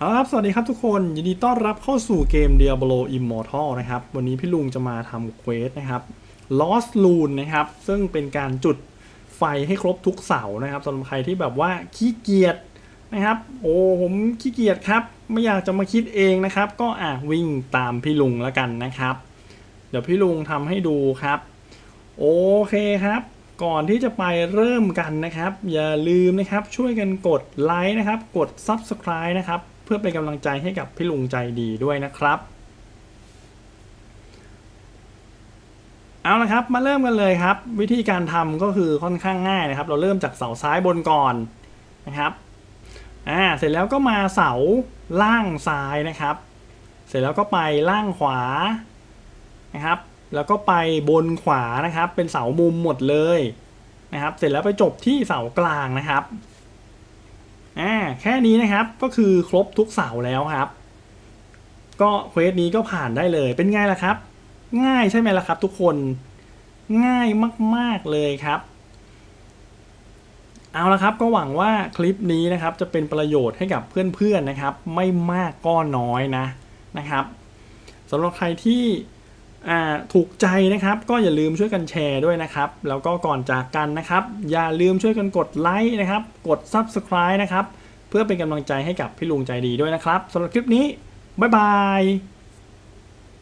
เอาละครับ สวัสดีครับทุกคน ยินดีต้อนรับเข้าสู่เกม Diablo Immortal นะครับ วันนี้พี่ลุงจะมาทำเควสนะครับ Lost Rune นะครับ ซึ่งเป็นการจุดไฟให้ครบทุกเสานะครับสำหรับใครที่แบบว่าขี้เกียจนะครับ โอ้ผมขี้เกียจครับ ไม่อยากจะมาคิดเองนะครับ ก็อะวิ่งตามพี่ลุงแล้วกันนะครับ เดี๋ยวพี่ลุงทำให้ดูครับ โอเคครับก่อนที่จะไปเริ่มกันนะครับ อย่าลืมนะครับช่วยกันกดไลค์นะครับ กด Subscribe นะครับ พื่อเป็นกำลังใจให้กับพี่ลุงใจดีด้วยนะครับ เอาละครับมาเริ่มกันเลยครับ วิธีการทำก็คือค่อนข้างง่ายนะครับ เราเริ่มจากเสาซ้ายบนก่อนนะครับอ่าเสร็จแล้วก็มาเสาล่างซ้ายนะครับ เสร็จแล้วก็ไปล่างขวานะครับ แล้วก็ไปบนขวานะครับ เป็นเสามุมหมดเลยนะครับ เสร็จแล้วไปจบที่เสากลางนะครับ อ่าแค่นี้นะครับก็คือครบทุกเสาแล้วครับ ก็เควสนี้ก็ผ่านได้เลยเป็นไงล่ะครับ ง่ายใช่ไหมล่ะครับ ทุกคนง่ายมาก ๆ เลยครับ เอาละครับก็หวังว่าคลิปนี้นะครับ จะเป็นประโยชน์ให้กับเพื่อนๆนะครับ ไม่มากก็น้อยนะนะครับสำหรับใครที่ ถูกใจนะครับก็อย่าลืมช่วยกันแชร์ด้วยนะครับ แล้วก็ก่อนจากกันนะครับ อย่าลืมช่วยกันกดไลค์นะครับ กด Subscribe นะครับ เพื่อเป็นกำลังใจให้กับพี่ลุงใจดีด้วยนะครับสำหรับคลิปนี้ บ๊ายบาย